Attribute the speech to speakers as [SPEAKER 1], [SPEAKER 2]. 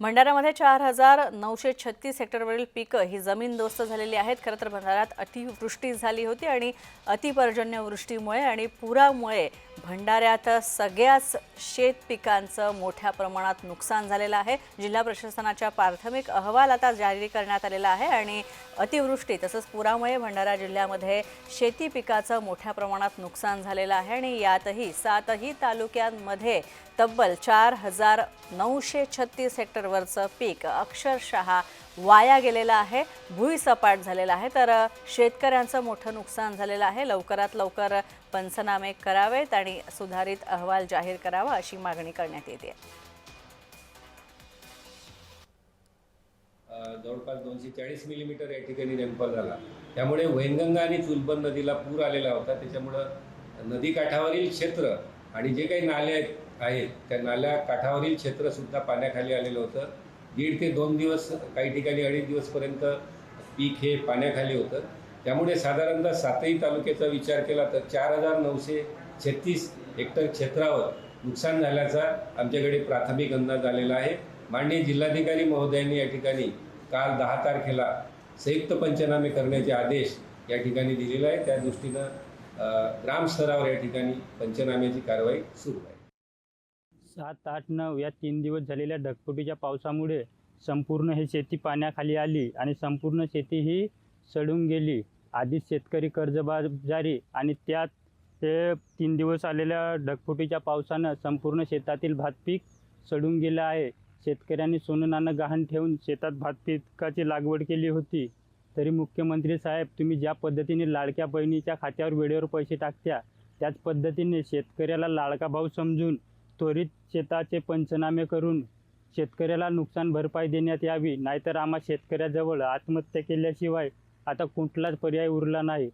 [SPEAKER 1] भंडाऱ्यामध्ये चार हजार नऊशे छत्तीस हेक्टरवरील पिकं ही जमीनदोस्त झालेली आहेत. खरं तर भंडाऱ्यात अतिवृष्टी झाली होती आणि अतिपर्जन्यवृष्टीमुळे आणि पुरामुळे भंडाऱ्यात सगळ्याच शेत पिकांचं मोठ्या प्रमाणात नुकसान झालेलं आहे. जिल्हा प्रशासनाच्या प्राथमिक अहवाल आता जारी करण्यात आलेला आहे आणि अतिवृष्टी तसंच पुरामुळे भंडारा जिल्ह्यामध्ये शेती पिकाचं मोठ्या प्रमाणात नुकसान झालेलं आहे आणि यातही सातही तालुक्यांमध्ये तब्बल चार हजार नऊशे छत्तीस हेक्टरवरचं पीक अक्षरशः वाया गेलेलं आहे भुईसपाट झालेलं आहे. तर शेतकऱ्यांचं मोठं नुकसान झालेलं आहे. लवकरात लवकर पंचनामे करावेत आणि सुधारित अहवाल जाहीर करावा अशी मागणी करण्यात येते.
[SPEAKER 2] जवळपास दोनशे चाळीस मिलीमीटर या ठिकाणी रेनफॉल झाला. त्यामुळे वैनगंगा आणि चुलबन नदीला पूर आलेला होता. त्याच्यामुळं नदीकाठावरील क्षेत्र आणि जे काही नाले आहेत आहेत त्या नाल्या काठावरील क्षेत्र सुद्धा पाण्याखाली आलेलं होतं. दीड ते दोन दिवस काही ठिकाणी अडीच दिवसपर्यंत पीक हे पाण्याखाली होतं. त्यामुळे साधारणतः सातही तालुक्याचा विचार केला तर चार हजार नऊशे छत्तीस हेक्टर क्षेत्रावर नुकसान झाल्याचा आमच्याकडे प्राथमिक अंदाज आलेला आहे. माननीय जिल्हाधिकारी महोदयांनी या ठिकाणी काल दहा तारखेला संयुक्त पंचनामे करण्याचे आदेश या ठिकाणी दिलेला आहे. त्या दृष्टीनं ग्रामस्तरावर या ठिकाणी पंचनाम्याची कारवाई सुरू आहे.
[SPEAKER 3] सात आठ नऊ या तीन दिवस झालेल्या ढगफुटीच्या पावसामुळे संपूर्ण हे शेती पाण्याखाली आली आणि संपूर्ण शेती ही सडून गेली. आधीच शेतकरी कर्जबाजारी आणि त्यात ते तीन दिवस आलेल्या ढगफुटीच्या पावसानं संपूर्ण शेतातील भात पीक सडून गेलं आहे. शेतकऱ्यांनी सोनं नाणं गहाण ठेवून शेतात भात पिकाची लागवड केली होती. तरी मुख्यमंत्री साहेब तुम्ही ज्या पद्धतीने लाडक्या बहिणीच्या खात्यावर वेळेवर पैसे टाकत्या त्याच पद्धतीने शेतकऱ्याला लाडका भाऊ समजून त्वरित शेताचे पंचनामे करून शेतकऱ्याला नुकसान भरपाई देण्यात यावी नाहीतर आम्हा शेतकऱ्याजवळ आत्महत्या केल्याशिवाय आता कुठलाच पर्याय उरला नाही.